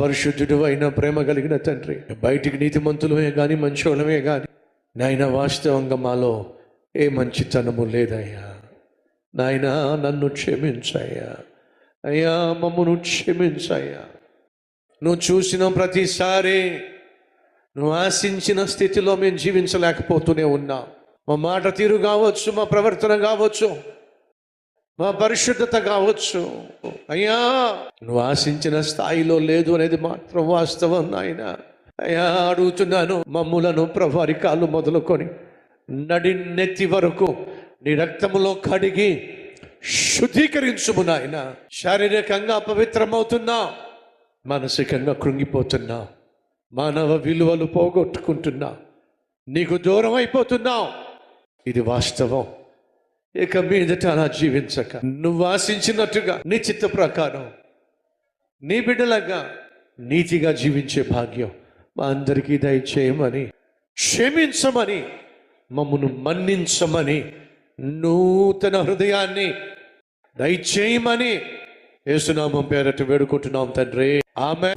పరిశుద్ధుడు అయిన ప్రేమ కలిగిన తండ్రి. బయటికి నీతిమంతులమే కానీ మంచోళమే కానీ నాయన వాస్తవంగా మాలో ఏ మంచితనము లేదయ్యా. నాయన నన్ను క్షమించయ్యా. అయ్యా మమ్మను క్షమించయ్యా. నువ్వు చూసిన ప్రతిసారి నువ్వు ఆశించిన స్థితిలో మేము జీవించలేకపోతూనే ఉన్నాం. మా మాట తీరు కావచ్చు మా ప్రవర్తన కావచ్చు మా పరిశుద్ధత కావచ్చు. అయ్యా నువ్వు ఆశించిన స్థాయిలో లేదు అనేది మాత్రం వాస్తవం నాయన. అయ్యా అడుగుతున్నాను మమ్ములను ప్రభారి కాళ్ళు మొదలుకొని. నడి నెత్తి వరకు నీ రక్తములో కడిగి శుద్ధీకరించుము నాయన. శారీరకంగా అపవిత్రమవుతున్నా మానసికంగా కృంగిపోతున్నా మానవ విలువలు పోగొట్టుకుంటున్నా నీకు దూరం అయిపోతున్నావు ఇది వాస్తవం. ఇక మీదట అలా జీవించక. నువ్వు ఆశించినట్టుగా నీ చిత్త ప్రకారం నీ బిడ్డలగా నీతిగా జీవించే భాగ్యం మా అందరికీ దయచేయమని క్షమించమని మమ్మను మన్నించమని నూతన హృదయాన్ని దయచేయమని యేసునామం పేరట వేడుకుంటున్నాం తండ్రి. ఆమె